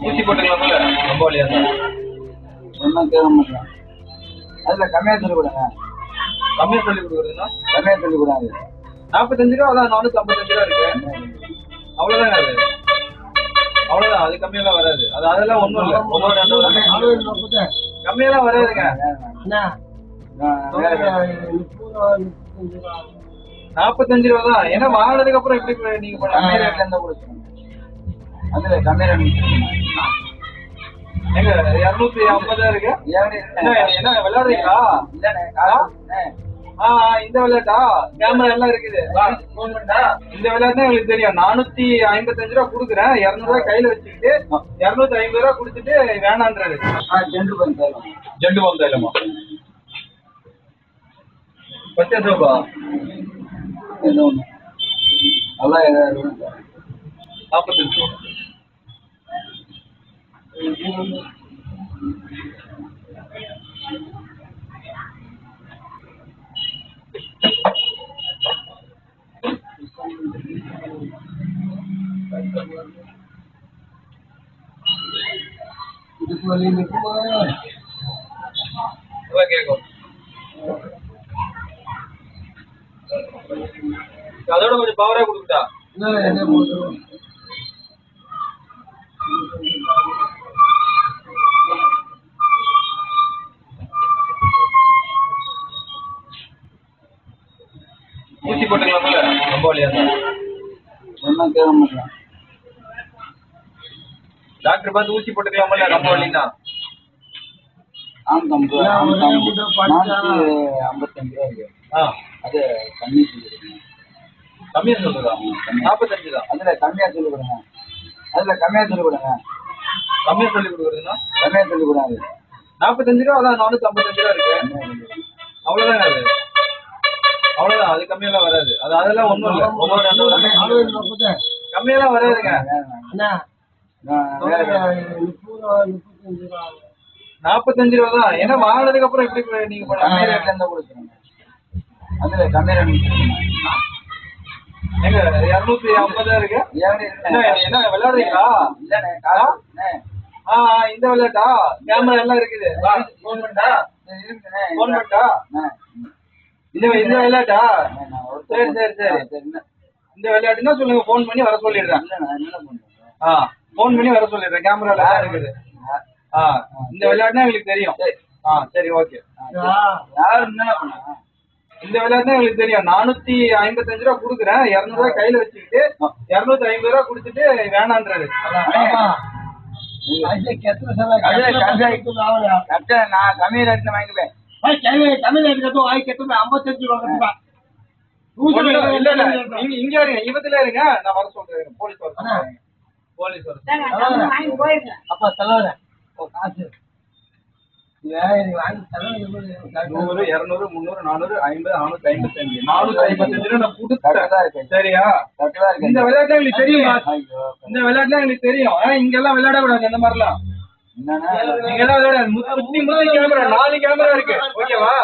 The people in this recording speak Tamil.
ஊசி போட்டுக்கலாம்ல ரொம்ப வழியா இருந்தா ஒன்றும் கேட்க மாட்டேன் அதில் கம்மியாக சொல்லி கொடுங்க கம்மியா சொல்லி கொடுக்குறதுன்னா கம்மியாக சொல்லி கொடுங்க நாற்பத்தஞ்சு ரூபா அதான் நானூத்தி ஐம்பத்தஞ்சு ரூபா இருக்கு அவ்வளவுதான் அது அவ்வளவுதான் அது கம்மியெல்லாம் வராது அது அதெல்லாம் ஒண்ணும் இல்ல ஒவ்வொரு. கம்மியெல்லாம் வராதுங்க நாற்பத்தஞ்சு ரூபா தான். ஏன்னா வாங்கினதுக்கு அப்புறம் எப்படி நீங்க கம்மி ரேட்ல இருந்தா கொடுத்துருங்க அதில் கம்மி ரேட் எங்க இருநூத்தி ஐம்பதா இருக்கு? என்ன விளையாடுறீங்களா? இல்லைண்ணே காசு ஆ ஆ, இந்த விளையாட்டா? கேமரா எல்லாம் இருக்குது. இந்த விளையாட்டு எங்களுக்கு தெரியும். நானூத்தி ஐம்பத்தஞ்சு ரூபா கொடுக்குறேன். இருநூறு ரூபாய் கையில வச்சுக்கிட்டு இருநூத்தி ஐம்பது ரூபா கொடுத்துட்டு வேணான்றாரு. ஆ சென்று பண்ணி தரலாம் Pasti ada apa? Minum. Allah ya. Apa itu? Itu ini ke mana? Apa kayak? அதோட கொஞ்சம் பவரா கொடுக்குதா என்ன என்ன போதும் ஊசி போட்டுக்கலாம்ல ரொம்ப வழியா ஒன்றும் மாட்டேன் டாக்டர் பார்த்து ஊசி போட்டுக்கலாமல்ல ரொம்ப வழின்னா ஆம் கம்பு ஆம் கம்பு நானூற்றி ஐம்பத்தஞ்சு ரூபா இருக்கு. ஆ. அது கம்மி கம்மியா சொல்லுதா நாற்பத்தஞ்சு தான். அதில் கம்மியாக சொல்லி கொடுங்க அதில் கம்மியாக சொல்லி கொடுங்க கம்மியா சொல்லி கொடுக்குறதுன்னா கம்மியாக சொல்லி கொடுங்க நாற்பத்தஞ்சு ரூபா அதான் நானூத்தி ஐம்பத்தஞ்சு ரூபா இருக்கு. அவ்வளவுதான் அது? அவ்வளவுதான். அது கம்மியெல்லாம் வராது. அது அதெல்லாம் ஒண்ணும் இல்ல. ரூபா. கம்மியெல்லாம் வராதுங்க. நாற்பத்தஞ்சு ரூபா தான். ஏன்னா வாங்கினதுக்கு அப்புறம் எப்படி நீங்க கம்மி பண்ண ரேட்ல இருந்தா கொடுத்துருங்க அதில் கம்மி ரேட் எங்க இருநூத்தி ஐம்பதா இருக்கு? என்ன விளையாடுறீங்களா? இல்லைண்ணே ஆ இந்த விளையாட்டா? கேமரா எல்லாம் இருக்குது. பண்ணா. பண்ணா. இந்த இந்த விளையாட்டா? சரி சரி சரி. இந்த விளையாட்டுன்னா சொல்லுங்க ஃபோன் பண்ணி வர சொல்லிடுறேன். ஆ ஃபோன் பண்ணி வர சொல்லிடுறேன். கேமரா எல்லாம் இருக்குது. ஆ இந்த விளையாட்டுனா எங்களுக்கு தெரியும். ஆ சரி ஓகே. யாரு என்ன பண்ணா? இந்த விளையாட்டுனா எங்களுக்கு தெரியும். நானூத்தி ஐம்பத்தஞ்சு ரூபா கொடுக்குறேன். இருநூறு ரூபாய் கையில வச்சுக்கிட்டு இருநூத்தி ஐம்பது ரூபா கொடுத்துட்டு வேணான்றாரு. நான் கம்மி ரேட்ல வாங்கிப்பேன். ஒண்ணும் இல்ல, இல்ல இல்ல. நீங்க இங்க இருங்க இவத்துல இருங்க. நான் வர சொல்றேன். போலீஸ் வர போலீஸ் வர. அப்பா தலைவர காசு. நூறு இருநூறு முந்நூறு நானூறு ஐம்பது நானூத்தி ஐம்பத்தஞ்சு. நானூத்தி ஐம்பத்தஞ்சு நான் கரெக்டா கொடுத்துட்டேன் இருக்கு சரியா இந்த விளையாட்டு எங்களுக்கு தெரியுமா இந்த விளையாட்டுலாம் எங்களுக்கு தெரியும். ஆனா இங்க எல்லாம் விளையாடக்கூடாது அந்த மாதிரிலாம். என்னன்னா நீங்க எல்லாம் விளையாட முத்தி முத்தி கேமரா நாலு கேமரா இருக்கு. ஓகேவா?